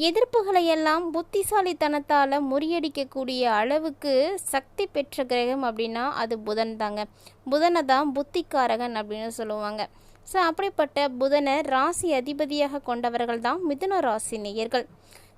எதிர்ப்புகளை எல்லாம் புத்திசாலித்தனத்தால் முறியடிக்கக்கூடிய அளவுக்கு சக்தி பெற்ற கிரகம் அப்படின்னா அது புதன் தாங்க. புதனை தான் புத்திக்காரகன் அப்படின்னு சொல்லுவாங்க. ஸோ அப்படிப்பட்ட புதனை ராசி அதிபதியாக கொண்டவர்கள் தான் மிதுன ராசி நேயர்கள்.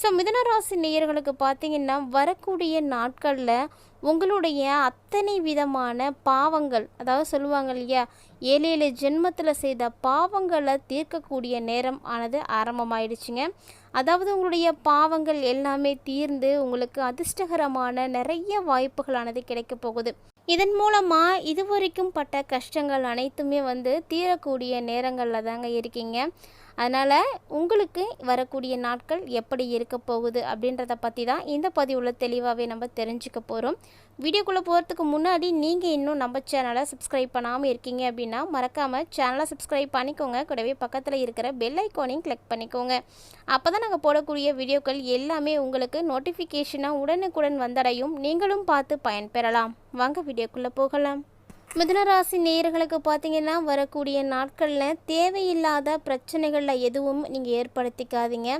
ஸோ மிதுன ராசி நேயர்களுக்கு பார்த்தீங்கன்னா வரக்கூடிய நாட்களில் உங்களுடைய அத்தனை விதமான பாவங்கள் அதாவது சொல்லுவாங்க இல்லையா ஏழு ஏழு ஜென்மத்தில் செய்த பாவங்களை தீர்க்கக்கூடிய நேரம் ஆனது ஆரம்பமாயிடுச்சுங்க. அதாவது உங்களுடைய பாவங்கள் எல்லாமே தீர்ந்து உங்களுக்கு அதிர்ஷ்டகரமான நிறைய வாய்ப்புகளானது கிடைக்க போகுது. இதன் மூலமாக இதுவரைக்கும் பட்ட கஷ்டங்கள் அனைத்துமே வந்து தீரக்கூடிய நேரங்களில் தாங்க இருக்கீங்க. அதனால் உங்களுக்கு வரக்கூடிய நாட்கள் எப்படி இருக்க போகுது அப்படின்றத பற்றி தான் இந்த பதிவில் தெளிவாகவே நம்ம தெரிஞ்சுக்க போகிறோம் வீடியோக்குள்ளே போகிறதுக்கு முன்னாடி நீங்கள் இன்னும் நம்ம சேனலை சப்ஸ்கிரைப் பண்ணாமல் இருக்கீங்க அப்படின்னா மறக்காமல் சேனலை சப்ஸ்கிரைப் பண்ணிக்கோங்க. கூடவே பக்கத்தில் இருக்கிற பெல் ஐக்கானையும் கிளிக் பண்ணிக்கோங்க. அப்போ தான் நாங்கள் போடக்கூடிய வீடியோக்கள் எல்லாமே உங்களுக்கு நோட்டிஃபிகேஷனாக உடனுக்குடன் வந்தடையும். நீங்களும் பார்த்து பயன்பெறலாம். வாங்க வீடியோக்குள்ளே போகலாம். மிதுனராசி நேயர்களுக்கு பார்த்தீங்கன்னா வரக்கூடிய நாட்களில் தேவையில்லாத பிரச்சனைகளில் எதுவும் நீங்கள் ஏற்படுத்திக்காதீங்க.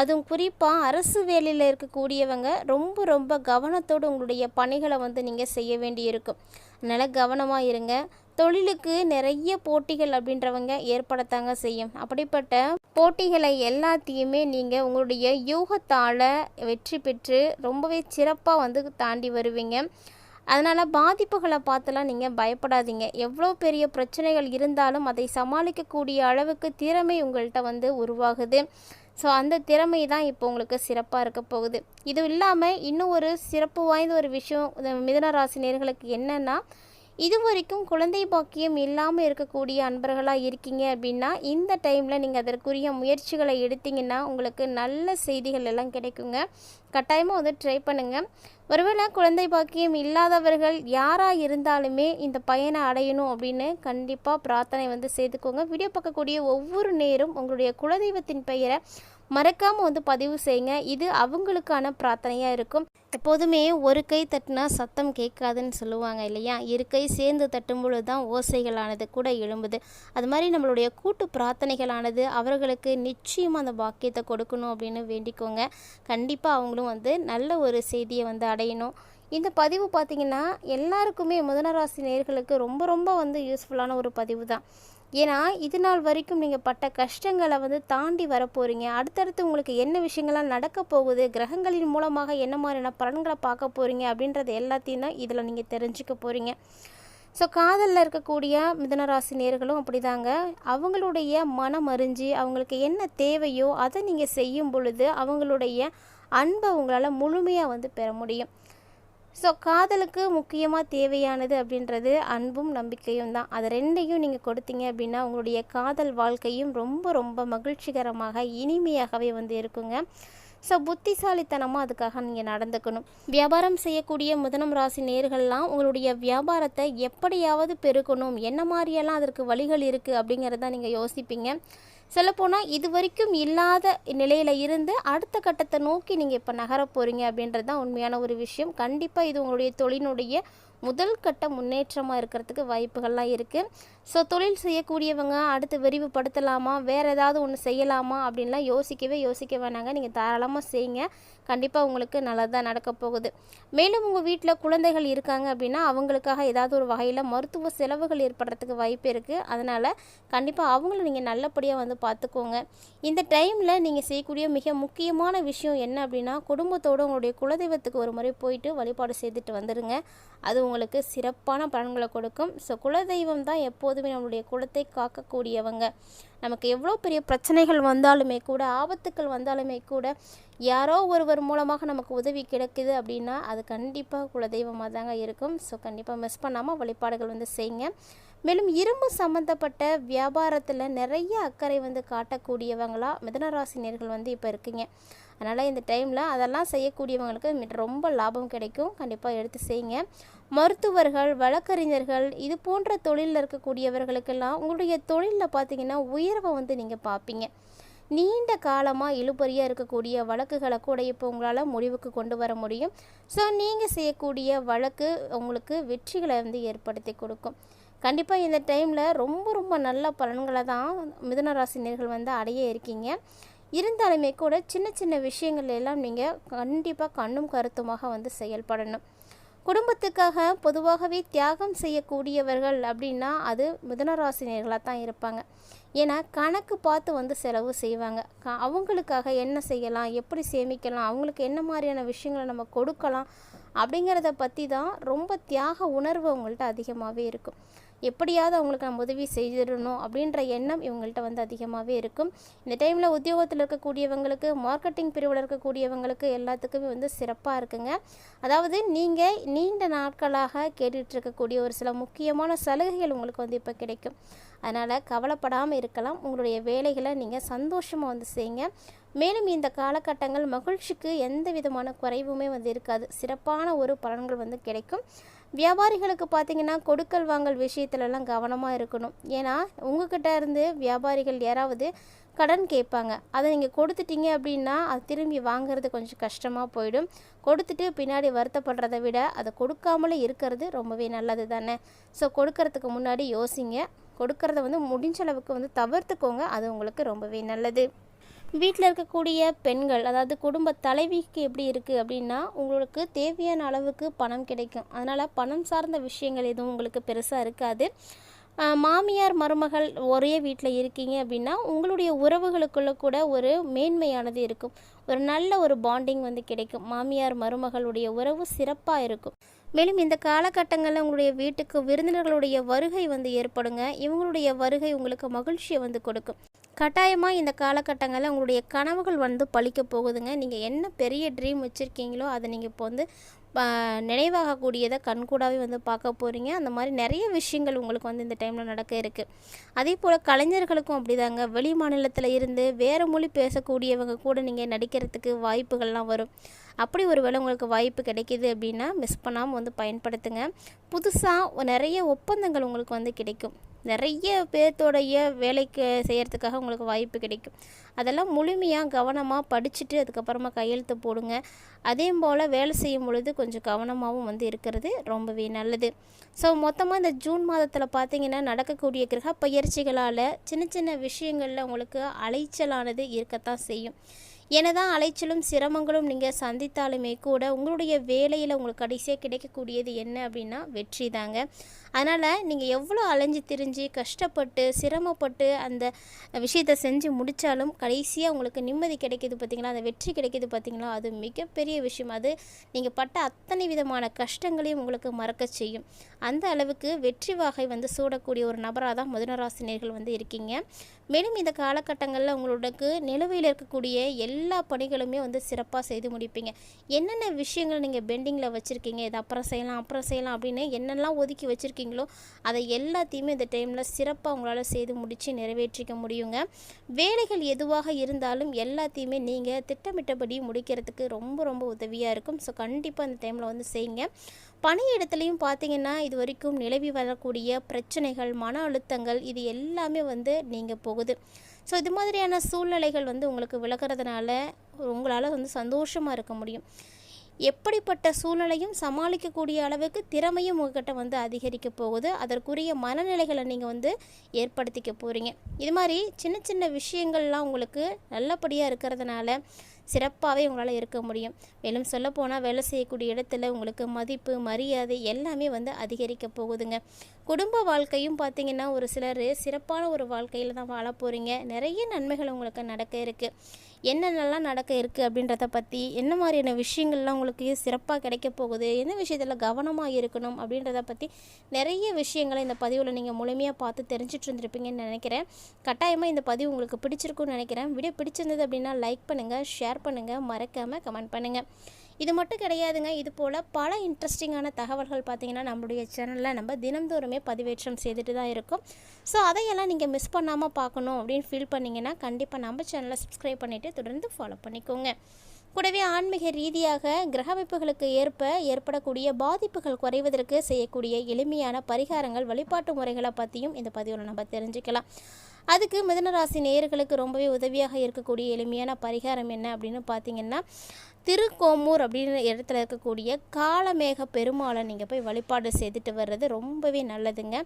அதுவும் குறிப்பாக அரசு வேலையில் இருக்கக்கூடியவங்க ரொம்ப ரொம்ப கவனத்தோடு உங்களுடைய பணிகளை வந்து நீங்கள் செய்ய வேண்டியிருக்கும். அதனால் கவனமாக இருங்க. தொழிலுக்கு நிறைய போட்டிகள் அப்படின்றவங்க ஏற்படத்தாங்க செய்யும். அப்படிப்பட்ட போட்டிகளை எல்லாத்தையுமே நீங்கள் உங்களுடைய யூகத்தால் வெற்றி பெற்று ரொம்பவே சிறப்பாக வந்து தாண்டி வருவீங்க. அதனால் பாதிப்புகளை பார்த்துலாம் நீங்கள் பயப்படாதீங்க. எவ்வளோ பெரிய பிரச்சனைகள் இருந்தாலும் அதை சமாளிக்கக்கூடிய அளவுக்கு திறமை உங்கள்கிட்ட வந்து உருவாகுது. ஸோ அந்த திறமை தான் இப்போ உங்களுக்கு சிறப்பாக இருக்க போகுது. இது இல்லாமல் இன்னும் ஒரு சிறப்பு வாய்ந்த ஒரு விஷயம் இந்த மிதன ராசி நேர்களுக்கு என்னென்னா இது வரைக்கும் குழந்தை பாக்கியம் இல்லாமல் இருக்கக்கூடிய அன்பர்களாக இருக்கீங்க அப்படின்னா இந்த டைமில் நீங்கள் அதற்குரிய முயற்சிகளை எடுத்தீங்கன்னா உங்களுக்கு நல்ல செய்திகள் எல்லாம் கிடைக்குங்க. கட்டாயமாக வந்து ட்ரை பண்ணுங்கள் ஒருவேளை குழந்தை பாக்கியம் இல்லாதவர்கள் யாராக இருந்தாலுமே இந்த பயனை அடையணும் அப்படின்னு கண்டிப்பாக பிரார்த்தனை வந்து செய்துக்கோங்க வீடியோ பார்க்கக்கூடிய ஒவ்வொரு நேரும் உங்களுடைய குலதெய்வத்தின் பெயரை மறக்காமல் வந்து பதிவு செய்யுங்க. இது அவங்களுக்கான பிரார்த்தனையாக இருக்கும். எப்போதுமே ஒரு கை தட்டினா சத்தம் கேட்காதுன்னு சொல்லுவாங்க இல்லையா? இரு கை சேர்ந்து தட்டும் பொழுது தான் ஓசைகளானது கூட எழும்புது. அது மாதிரி நம்மளுடைய கூட்டு பிரார்த்தனைகளானது அவர்களுக்கு நிச்சயமாக அந்த பாக்கியத்தை கொடுக்கணும் அப்படின்னு வேண்டிக்கோங்க. கண்டிப்பாக அவங்களும் வந்து நல்ல ஒரு செய்தியை வந்து அடையணும். இந்த பதிவு பார்த்திங்கன்னா எல்லாருக்குமே முதனராசி நேர்களுக்கு ரொம்ப ரொம்ப வந்து யூஸ்ஃபுல்லான ஒரு பதிவு தான் ஏன்னா இது நாள் வரைக்கும் நீங்கள் பட்ட கஷ்டங்களை வந்து தாண்டி வரப்போகிறீங்க அடுத்தடுத்து உங்களுக்கு என்ன விஷயங்கள்லாம் நடக்க போகுது கிரகங்களின் மூலமாக என்ன மாதிரியான பலன்களை பார்க்க போகிறீங்க அப்படின்றது எல்லாத்தையும் தான் இதில் நீங்கள் தெரிஞ்சுக்க போகிறீங்க ஸோ காதலில் இருக்கக்கூடிய மிதனராசி நேர்களும் அப்படிதாங்க. அவங்களுடைய மனம் அறிஞ்சு அவங்களுக்கு என்ன தேவையோ அதை நீங்கள் செய்யும் பொழுது அவங்களுடைய அன்பை உங்களால் முழுமையாக வந்து பெற முடியும். ஸோ காதலுக்கு முக்கியமாக தேவையானது அப்படின்றது அன்பும் நம்பிக்கையும் தான். அது ரெண்டையும் நீங்கள் கொடுத்தீங்க அப்படின்னா உங்களுடைய காதல் வாழ்க்கையும் ரொம்ப ரொம்ப மகிழ்ச்சிகரமாக இனிமையாகவே வந்து இருக்குங்க. ஸோ புத்திசாலித்தனமாக அதுக்காக நீங்கள் நடந்துக்கணும். வியாபாரம் செய்யக்கூடிய முதனம் ராசி நேர்கள்லாம் உங்களுடைய வியாபாரத்தை எப்படியாவது பெருக்கணும் என்ன மாதிரியெல்லாம் அதற்கு வழிகள் இருக்குது அப்படிங்கிறத நீங்கள் யோசிப்பீங்க. சொல்லப்போனால் இது வரைக்கும் இல்லாத நிலையில் இருந்து அடுத்த கட்டத்தை நோக்கி நீங்கள் இப்போ நகர போகிறீங்க அப்படின்றது தான் உண்மையான ஒரு விஷயம். கண்டிப்பாக இது உங்களுடைய தொழிலினுடைய முதல் கட்ட முன்னேற்றமாக இருக்கிறதுக்கு வாய்ப்புகள்லாம் இருக்குது ஸோ தொழில் செய்யக்கூடியவங்க அடுத்து விரிவுபடுத்தலாமா? வேறு ஏதாவது ஒன்று செய்யலாமா? அப்படின்லாம் யோசிக்கவே யோசிக்க வேணாங்க. நீங்கள் தாராளமாக செய்யுங்க. கண்டிப்பாக உங்களுக்கு நல்லதாக நடக்க போகுது. மேலும் உங்கள் வீட்டில் குழந்தைகள் இருக்காங்க அப்படின்னா அவங்களுக்காக ஏதாவது ஒரு வகையில் மருத்துவ செலவுகள் ஏற்படுறதுக்கு வாய்ப்பு இருக்குது அதனால் கண்டிப்பாக அவங்கள நீங்கள் நல்லபடியாக வந்து பார்த்துக்கோங்க இந்த டைமில் நீங்கள் செய்யக்கூடிய மிக முக்கியமான விஷயம் என்ன அப்படின்னா குடும்பத்தோடு உங்களுடைய குலதெய்வத்துக்கு ஒரு முறை போயிட்டு வழிபாடு செய்துட்டு வந்துடுங்க அது உங்களுக்கு சிறப்பான பலன்களை கொடுக்கும். ஸோ குலதெய்வம் தான் எப்போதுமே நம்மளுடைய குலத்தை காக்கக்கூடியவங்க. நமக்கு எவ்வளோ பெரிய பிரச்சனைகள் வந்தாலுமே கூட ஆபத்துக்கள் வந்தாலுமே கூட யாரோ ஒருவர் மூலமாக நமக்கு உதவி கிடைக்குது அப்படின்னா அது கண்டிப்பாக குலதெய்வமாக தாங்க இருக்கும். ஸோ கண்டிப்பாக மிஸ் பண்ணாமல் வழிபாடுகள் வந்து செய்யுங்க. மேலும் இரும்பு சம்மந்தப்பட்ட வியாபாரத்தில் நிறைய அக்கறை வந்து காட்டக்கூடியவங்களாக மிதனராசினியர்கள் வந்து இப்போ இருக்கீங்க. அதனால் இந்த டைமில் அதெல்லாம் செய்யக்கூடியவங்களுக்கு ரொம்ப லாபம் கிடைக்கும். கண்டிப்பாக எடுத்து செய்யுங்க. மருத்துவர்கள் வழக்கறிஞர்கள் இது போன்ற தொழிலில் இருக்கக்கூடியவர்களுக்கெல்லாம் உங்களுடைய தொழிலில் பார்த்தீங்கன்னா உயர்வை வந்து நீங்கள் பார்ப்பீங்க நீண்ட காலமாக இழுபறியாக இருக்கக்கூடிய வழக்குகளை கூட இப்போ உங்களால் முடிவுக்கு கொண்டு வர முடியும். ஸோ நீங்கள் செய்யக்கூடிய வழக்கு உங்களுக்கு வெற்றிகளை வந்து ஏற்படுத்தி கொடுக்கும். கண்டிப்பாக இந்த டைமில் ரொம்ப ரொம்ப நல்ல பலன்களை தான் மிதுன ராசினியர்கள் வந்து அடைய இருக்கீங்க. இருந்தாலுமே கூட சின்ன சின்ன விஷயங்கள் எல்லாம் நீங்கள் கண்டிப்பாக கண்ணும் கருத்துமாக வந்து செயல்படணும். குடும்பத்துக்காக பொதுவாகவே தியாகம் செய்யக்கூடியவர்கள் அப்படின்னா அது மிதுனராசினியர்களாக தான் இருப்பாங்க. ஏன்னா கணக்கு பார்த்து வந்து செலவு செய்வாங்க. க அவங்களுக்காக என்ன செய்யலாம்? எப்படி சேமிக்கலாம்? அவங்களுக்கு என்ன மாதிரியான விஷயங்களை நம்ம கொடுக்கலாம்? அப்படிங்கிறத பற்றி தான் ரொம்ப தியாக உணர்வு அவங்கள்ட்ட அதிகமாகவே இருக்கும். எப்படியாவது அவங்களுக்கு நம்ம உதவி செய்திடணும் அப்படின்ற எண்ணம் இவங்கள்ட்ட வந்து அதிகமாகவே இருக்கும். இந்த டைமில் உத்தியோகத்தில் இருக்கக்கூடியவங்களுக்கு மார்க்கெட்டிங் பிரிவில் இருக்கக்கூடியவங்களுக்கு எல்லாத்துக்குமே வந்து சிறப்பாக இருக்குங்க. அதாவது நீங்கள் நீண்ட நாட்களாக கேட்டுட்ருக்கக்கூடிய ஒரு சில முக்கியமான சலுகைகள் உங்களுக்கு வந்து இப்போ கிடைக்கும். அதனால் கவலைப்படாமல் இருக்கலாம். உங்களுடைய வேலைகளை நீங்கள் சந்தோஷமாக வந்து செய்யுங்க. மேலும் இந்த காலகட்டங்கள் மகிழ்ச்சிக்கு எந்த விதமான குறைவுமே வந்து இருக்காது. சிறப்பான ஒரு பலன்கள் வந்து கிடைக்கும். வியாபாரிகளுக்கு பார்த்தீங்கன்னா கொடுக்கல் வாங்கல் விஷயத்துலலாம் கவனமாக இருக்கணும். ஏன்னா உங்ககிட்ட இருந்து வியாபாரிகள் யாராவது கடன் கேட்பாங்க. அதை நீங்கள் கொடுத்துட்டீங்க அப்படின்னா அது திரும்பி வாங்குறது கொஞ்சம் கஷ்டமாக போயிடும். கொடுத்துட்டு பின்னாடி வருத்தப்படுறதை விட அதை கொடுக்காமலே இருக்கிறது ரொம்பவே நல்லது தானே? ஸோ கொடுக்கறதுக்கு முன்னாடி யோசிங்க. கொடுக்கறத வந்து முடிஞ்ச அளவுக்கு வந்து தவிர்த்துக்கோங்க. அது உங்களுக்கு ரொம்பவே நல்லது. வீட்டில் இருக்கக்கூடிய பெண்கள் அதாவது குடும்ப தலைவிக்கு எப்படி இருக்குது அப்படின்னா உங்களுக்கு தேவையான அளவுக்கு பணம் கிடைக்கும். அதனால் பணம் சார்ந்த விஷயங்கள் எதுவும் உங்களுக்கு பெருசாக இருக்காது. மாமியார் மருமகள் ஒரே வீட்டில் இருக்கீங்க அப்படின்னா உங்களுடைய உறவுகளுக்குள்ள கூட ஒரு மேன்மையானது இருக்கும். ஒரு நல்ல ஒரு பாண்டிங் வந்து கிடைக்கும். மாமியார் மருமகளுடைய உறவு சிறப்பாக இருக்கும். மேலும் இந்த காலகட்டங்களில் உங்களுடைய வீட்டுக்கு விருந்தினர்களுடைய வருகை வந்து ஏற்படுங்க. இவங்களுடைய வருகை உங்களுக்கு மகிழ்ச்சியை வந்து கொடுக்கும். கட்டாயமாக இந்த காலகட்டங்களில் உங்களுடைய கனவுகள் வந்து பழிக்க போகுதுங்க. நீங்கள் என்ன பெரிய ட்ரீம் வச்சுருக்கீங்களோ அதை நீங்கள் இப்போ வந்து நினைவாகக்கூடியதை கண்கூடாவே வந்து பார்க்க போகிறீங்க அந்த மாதிரி நிறைய விஷயங்கள் உங்களுக்கு வந்து இந்த டைமில் நடக்க இருக்குது அதே போல் கலைஞர்களுக்கும் அப்படிதாங்க. வெளி மாநிலத்தில் இருந்து வேறு மொழி பேசக்கூடியவங்க கூட நீங்கள் நடிக்கிறதுக்கு வாய்ப்புகள்லாம் வரும். அப்படி ஒரு வேளை உங்களுக்கு வாய்ப்பு கிடைக்கிது அப்படின்னா மிஸ் பண்ணாமல் வந்து பயன்படுத்துங்க. புதுசாக நிறைய ஒப்பந்தங்கள் உங்களுக்கு வந்து கிடைக்கும். நிறைய பேர்த்தோடைய வேலைக்கு செய்கிறதுக்காக உங்களுக்கு வாய்ப்பு கிடைக்கும். அதெல்லாம் முழுமையாக கவனமாக படிச்சுட்டு அதுக்கப்புறமா கையெழுத்து போடுங்க. அதே போல் வேலை செய்யும் பொழுது கொஞ்சம் கவனமாகவும் வந்து இருக்கிறது ரொம்பவே நல்லது. ஸோ மொத்தமாக இந்த ஜூன் மாதத்தில் பார்த்திங்கன்னா நடக்கக்கூடிய கிரக பயிற்சிகளால் சின்ன சின்ன விஷயங்களில் உங்களுக்கு அலைச்சலானது இருக்கத்தான் செய்யும். என்னதான் அலைச்சலும் சிரமங்களும் நீங்கள் சந்தித்தாலுமே கூட உங்களுடைய வேலையில் உங்களுக்கு கடைசியாக கிடைக்கக்கூடியது என்ன அப்படின்னா வெற்றி தாங்க. அதனால் நீங்கள் எவ்வளோ அலைஞ்சு திரிஞ்சு கஷ்டப்பட்டு சிரமப்பட்டு அந்த விஷயத்தை செஞ்சு முடித்தாலும் கடைசியாக உங்களுக்கு நிம்மதி கிடைக்கிது பார்த்தீங்களா அந்த வெற்றி கிடைக்கிது பார்த்தீங்களா அது மிகப்பெரிய விஷயம். அது நீங்கள் பட்ட அத்தனை விதமான கஷ்டங்களையும் உங்களுக்கு மறக்க செய்யும். அந்த அளவுக்கு வெற்றி வாகை வந்து சூடக்கூடிய ஒரு நபராக தான் மதுனராசினியர்கள் வந்து இருக்கீங்க. மேலும் இந்த காலகட்டங்களில் உங்களுக்கு நிலுவையில் இருக்கக்கூடிய எல்லா பணிகளுமே வந்து சிறப்பாக செய்து முடிப்பீங்க. என்னென்ன விஷயங்கள் நீங்கள் பெண்டிங்கில் வச்சுருக்கீங்க? இது அப்புறம் செய்யலாம் அப்புறம் செய்யலாம் அப்படின்னு என்னெல்லாம் ஒதுக்கி வச்சுருக்கீங்களோ அதை எல்லாத்தையுமே இந்த டைமில் சிறப்பாக உங்களால் செய்து முடித்து நிறைவேற்றிக்க முடியுங்க. வேலைகள் எதுவாக இருந்தாலும் எல்லாத்தையுமே நீங்கள் திட்டமிட்டபடி முடிக்கிறதுக்கு ரொம்ப ரொம்ப உதவியாக இருக்கும். ஸோ கண்டிப்பாக அந்த டைமில் வந்து செய்யுங்க. பணியிடத்துலையும் பார்த்தீங்கன்னா இது வரைக்கும் நிலவி வரக்கூடிய பிரச்சனைகள் மன அழுத்தங்கள் இது எல்லாமே வந்து நீங்கள் போகுது. ஸோ இது மாதிரியான சூழ்நிலைகள் வந்து உங்களுக்கு விலகிறதுனால உங்களால் வந்து சந்தோஷமாக இருக்க முடியும். எப்படிப்பட்ட சூழ்நிலையும் சமாளிக்கக்கூடிய அளவுக்கு திறமையும் உங்ககிட்ட வந்து அதிகரிக்க போகுது. அதற்குரிய மனநிலைகளை நீங்கள் வந்து ஏற்படுத்திக்க போகிறீங்க இது மாதிரி சின்ன சின்ன விஷயங்கள்லாம் உங்களுக்கு நல்லபடியாக இருக்கிறதுனால சிறப்பாகவே உங்களால் இருக்க முடியும். மேலும் சொல்லப்போனால் வேலை செய்யக்கூடிய இடத்துல உங்களுக்கு மதிப்பு மரியாதை எல்லாமே வந்து அதிகரிக்க போகுதுங்க. குடும்ப வாழ்க்கையும் பார்த்தீங்கன்னா ஒரு சிலர் சிறப்பான ஒரு வாழ்க்கையில் தான் வாழ போகிறீங்க நிறைய நன்மைகள் உங்களுக்கு நடக்க இருக்குது என்னென்னலாம் நடக்க இருக்குது அப்படின்றத பற்றி என்ன மாதிரியான விஷயங்கள்லாம் உங்களுக்கு சிறப்பாக கிடைக்க போகுது என்ன விஷயத்தில் கவனமாக இருக்கணும் அப்படின்றத பற்றி நிறைய விஷயங்களை இந்த பதிவில் நீங்கள் முழுமையாக பார்த்து தெரிஞ்சிட்டு இருந்திருப்பீங்கன்னு நினைக்கிறேன். கட்டாயமாக இந்த பதிவு உங்களுக்கு பிடிச்சிருக்கும்னு நினைக்கிறேன். வீடியோ பிடிச்சிருந்தது அப்படின்னா லைக் பண்ணுங்கள் ஷேர் பண்ணுங்கள் மறக்காமல் கமெண்ட் பண்ணுங்கள் இது மட்டும் கிடையாதுங்க. இது போல் பல இன்ட்ரெஸ்டிங்கான தகவல்கள் பார்த்தீங்கன்னா நம்மளுடைய சேனலில் நம்ம தினந்தோறுமே பதிவேற்றம் செய்துட்டு தான் இருக்கும். ஸோ அதையெல்லாம் நீங்கள் மிஸ் பண்ணாமல் பார்க்கணும் அப்படின்னு ஃபீல் பண்ணிங்கன்னா கண்டிப்பாக நம்ம சேனலை சப்ஸ்கிரைப் பண்ணிவிட்டு தொடர்ந்து ஃபாலோ பண்ணிக்கோங்க. கூடவே ஆன்மீக ரீதியாக கிரகமைப்புகளுக்கு ஏற்ப ஏற்படக்கூடிய பாதிப்புகள் குறைவதற்கு செய்யக்கூடிய எளிமையான பரிகாரங்கள் வழிபாட்டு முறைகளை பற்றியும் இந்த பதிவில் நம்ம தெரிஞ்சுக்கலாம். அதுக்கு மிதனராசி நேயர்களுக்கு ரொம்பவே உதவியாக இருக்கக்கூடிய எளிமையான பரிகாரம் என்ன அப்படின்னு பார்த்தீங்கன்னா திருக்கோமூர் அப்படின்ற இடத்துல இருக்கக்கூடிய காலமேக பெருமாளை நீங்கள் போய் வழிபாடு செய்துட்டு வர்றது ரொம்பவே நல்லதுங்க.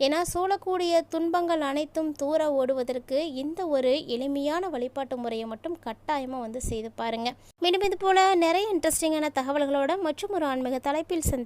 ஏன்னா சூழக்கூடிய துன்பங்கள் அனைத்தும் தூர ஓடுவதற்கு இந்த ஒரு எளிமையான வழிபாட்டு முறையை மட்டும் கட்டாயமாக வந்து செய்து பாருங்கள் மீண்டும் இது போல் நிறைய இன்ட்ரெஸ்டிங்கான தகவல்களோட மற்றும் ஒரு ஆன்மீக தலைப்பில் சந்தி